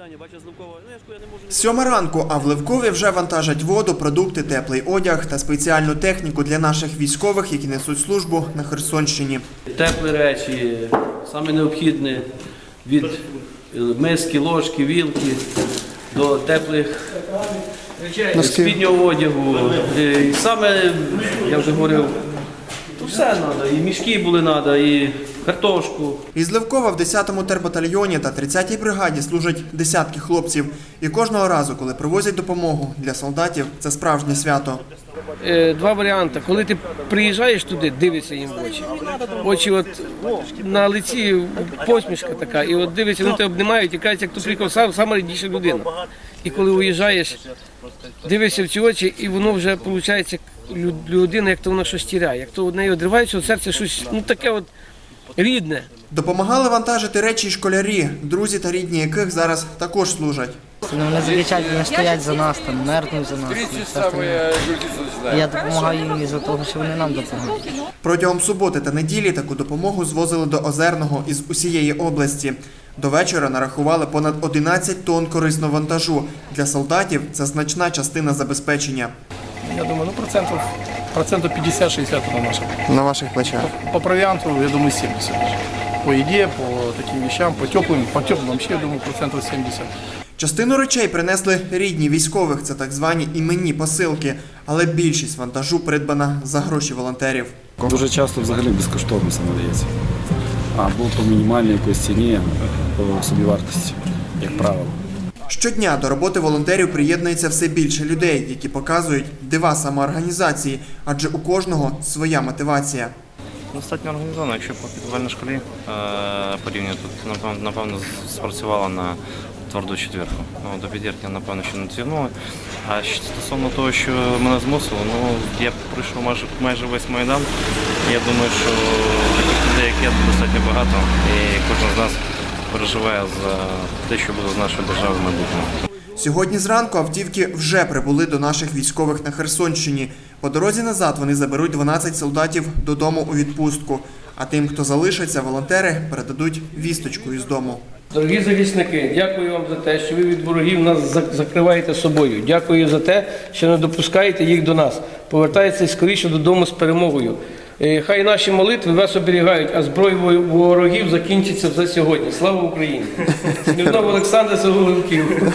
Майдані, бачу, Зливкова. Ну, я ж я не можу... Сьома ранку, а в Левкові вже вантажать воду, продукти, теплий одяг та спеціальну техніку для наших військових, які несуть службу на Херсонщині. Теплі речі, саме необхідне від е, миски, ложки, вілки до теплих речей, спіднього одягу. Е, І саме, я вже говорив, все треба. І мішки були треба, і картошку. Із Левкова в 10-му тербатальйоні та 30-й бригаді служать десятки хлопців. І кожного разу, коли привозять допомогу для солдатів, це справжнє свято. Е, два варіанти. Коли ти приїжджаєш туди, дивишся їм в очі. Очі от на лиці посмішка така, і от дивишся, вони тебе обнімають і кажуть, як приїхав сам, сама рідніша людина. І коли уїжджаєш, дивишся в ці очі, і воно вже виходить людина, як то вона щось тіряє, як то в неї одривається від серця щось ну таке от рідне. Допомагали вантажити речі й школярі, друзі та рідні яких зараз також служать. Ну, вони вони стоять за нас, там, мерзнуть за нас. і все остальне. Я допомагаю їм із-за того, що вони нам допомагають. Протягом суботи та неділі таку допомогу звозили до Озерного із усієї області. До вечора нарахували понад 11 тонн корисного вантажу. Для солдатів це значна частина забезпечення. Я думаю, ну процентов, процентов 50-60 на наших. На ваших плечах. По провианту, я думаю, 70. По еде, по таким вещам, по теплым, по теплым вообще, я думаю, процентов 70. Частину речей принесли рідні військових, це так звані іменні посилки, але більшість вантажу придбана за гроші волонтерів. Дуже часто взагалі безкоштовно саме дається. Або по мінімальній якоїсь ціні, по собівартості, як правило. Щодня до роботи волонтерів приєднується все більше людей, які показують дива самоорганізації, адже у кожного своя мотивація. Достатньо організовано, якщо по підвальній школі е, порівняно тут напевно, спрацювала на тверду четвірку. Ну, до підірки, напевно, ще не цігнули. А стосовно того, що мене змусило, ну я пройшов майже майже весь майдан. Я думаю, що таких людей, як я, достатньо багато, і кожен з нас переживає за те, що буде з нашою державою майбутньому. Сьогодні зранку автівки вже прибули до наших військових на Херсонщині. По дорозі назад вони заберуть 12 солдатів додому у відпустку. А тим, хто залишиться, волонтери передадуть вісточку із дому. Дорогі захисники, дякую вам за те, що ви від ворогів нас зак- закриваєте собою. Дякую за те, що не допускаєте їх до нас. Повертайтеся скоріше додому з перемогою. Е, Хай наші молитви вас оберігають, а зброя ворогів закінчиться вже сьогодні. Слава Україні! Смірнов Олександр Соголовків.